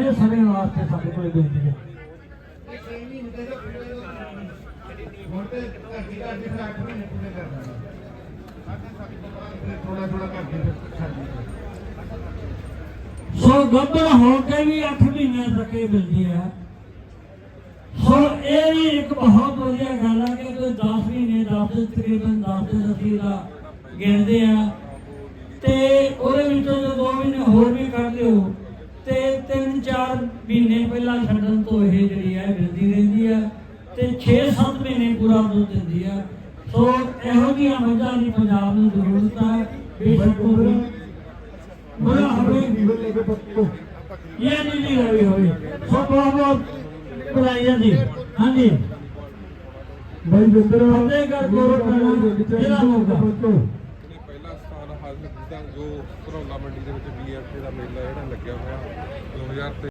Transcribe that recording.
ਲੰਮੇ ਸਮੇਂ ਵਾਸਤੇ ਸਾਡੇ ਕੋਲ ਦਿੰਦੀ ਹੈ? ਹੁਣ ਤੇ ਘੱਟੀ ਘੱਟੀ ਫਿਰ 8 ਮਹੀਨੇ ਪੂਰੇ ਕਰਨਾ ਥੋੜਾ ਥੋੜਾ ਕਰਕੇ ਫਿਰ ਛੱਡ ਦਿੱਤਾ ਸੋ ਗੱਭਰ ਹੋ ਕੇ ਵੀ 8 ਮਹੀਨੇ ਤੱਕ ਇਹ ਮਿਲਦੀ ਹੈ। ਸੋ ਇਹ ਵੀ ਇੱਕ ਬਹੁਤ ਵਧੀਆ ਗੱਲ ਹੈ ਕਿ ਕੋਈ 10 ਮਹੀਨੇ 10 ਦੇ ਤਕਰੀਬਨ 10 ਦੇ ਅਸੀਂ ਦਾ ਗਿਣਦੇ ਆ। ਤੇ ਉਹਦੇ ਵਿੱਚੋਂ ਜੇ 2 ਮਹੀਨੇ ਹੋਰ ਵੀ ਕੱਢ 3-4 ਮਹੀਨੇ ਪਹਿਲਾਂ ਛੱਡਣ ਤੋਂ ਇਹ ਜਿਹੜੀ ਹੈ ਮਿਲਦੀ ਰਹਿੰਦੀ ਹੈ ਤੇ 6-7 ਮਹੀਨੇ ਪੂਰਾ ਦੁੱਧ ਦਿੰਦੀ ਹੈ। ਸੋ ਇਹੋ ਜਿਹੀਆਂ ਮੱਝਾਂ ਦੀ ਪੰਜਾਬ ਨੂੰ ਜ਼ਰੂਰਤ ਹੈ। ਬੇਸ਼ੱਕ ਬੜਾ ਹੋਵੇ ਨੀਵਲ ਲੈ ਕੇ ਪੱਕੋ ਇਹ ਨਹੀਂ ਜੀ ਹੋਈ ਹੋਈ ਸੋ ਬਹੁਤ ਬਹੁਤ ਬਧਾਈਆਂ ਜੀ। ਹਾਂਜੀ। ਭਾਈ ਵਿੰਦਰ ਫਤਿਹਗੜ੍ਹ ਕੋਰਟ ਪੈਣਾ ਜ਼ਿਲ੍ਹਾ ਮੋਗਾ। ਨੇ ਪਹਿਲਾ ਸਥਾਨ ਹਾਸਲ ਕੀਤਾ ਜੋ ਘਰੌਲਾ ਮੰਡੀ ਦੇ ਵਿੱਚ ਬੀਐਫਏ ਦਾ ਮੇਲਾ ਜਿਹੜਾ ਲੱਗਿਆ ਹੋਇਆ 2023